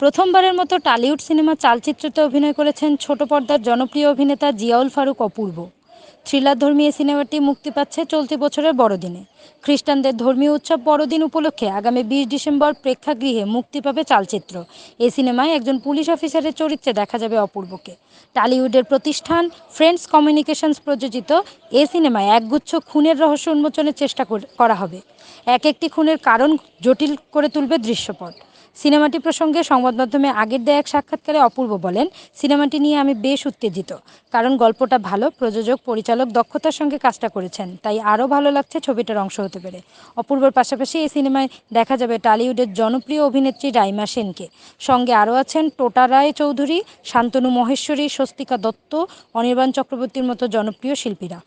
প্রথমবারের মতো Tollywood cinema চালচিত্রতে অভিনয় করেছেন ছোট পর্দার জনপ্রিয় অভিনেতা জিয়াউল ফারুক অপূর্ব। থ্রিলারধর্মী এই সিনেমাটি মুক্তি পাচ্ছে চলতি বছরের বড়দিনে। খ্রিস্টানদের ধর্মীয় উৎসব বড়দিন উপলক্ষে আগামী বিশ ডিসেম্বর প্রেক্ষাগৃহে মুক্তি পাবে চালচিত্র। এই সিনেমায় একজন পুলিশ অফিসারের চরিত্রে দেখা যাবে অপূর্বকে। টালিউডের প্রতিষ্ঠান ফ্রেন্ডস কমিউনিকেশনস প্রযোজিত এ সিনেমায় একগুচ্ছ খুনের রহস্য উন্মোচনের চেষ্টা করা হবে। এক একটি খুনের কারণ জটিল করে তুলবে দৃশ্যপট। সিনেমাটি প্রসঙ্গে সংবাদ মাধ্যমে আগের দেয়া এক সাক্ষাৎকারে অপূর্ব বলেন, সিনেমাটি নিয়ে আমি বেশ উত্তেজিত, কারণ গল্পটা ভালো, প্রযোজক, পরিচালক দক্ষতার সঙ্গে কাজটা করেছেন, তাই আরও ভালো লাগছে ছবিটার অংশ হতে পেরে। অপূর্বর পাশাপাশি এই সিনেমায় দেখা যাবে টালিউডের জনপ্রিয় অভিনেত্রী রাইমা সেনকে। সঙ্গে আরও আছেন টোটা রায় চৌধুরী, শান্তনু মহেশ্বরী, স্বস্তিকা দত্ত, অনির্বাণ চক্রবর্তীর মতো জনপ্রিয় শিল্পীরা।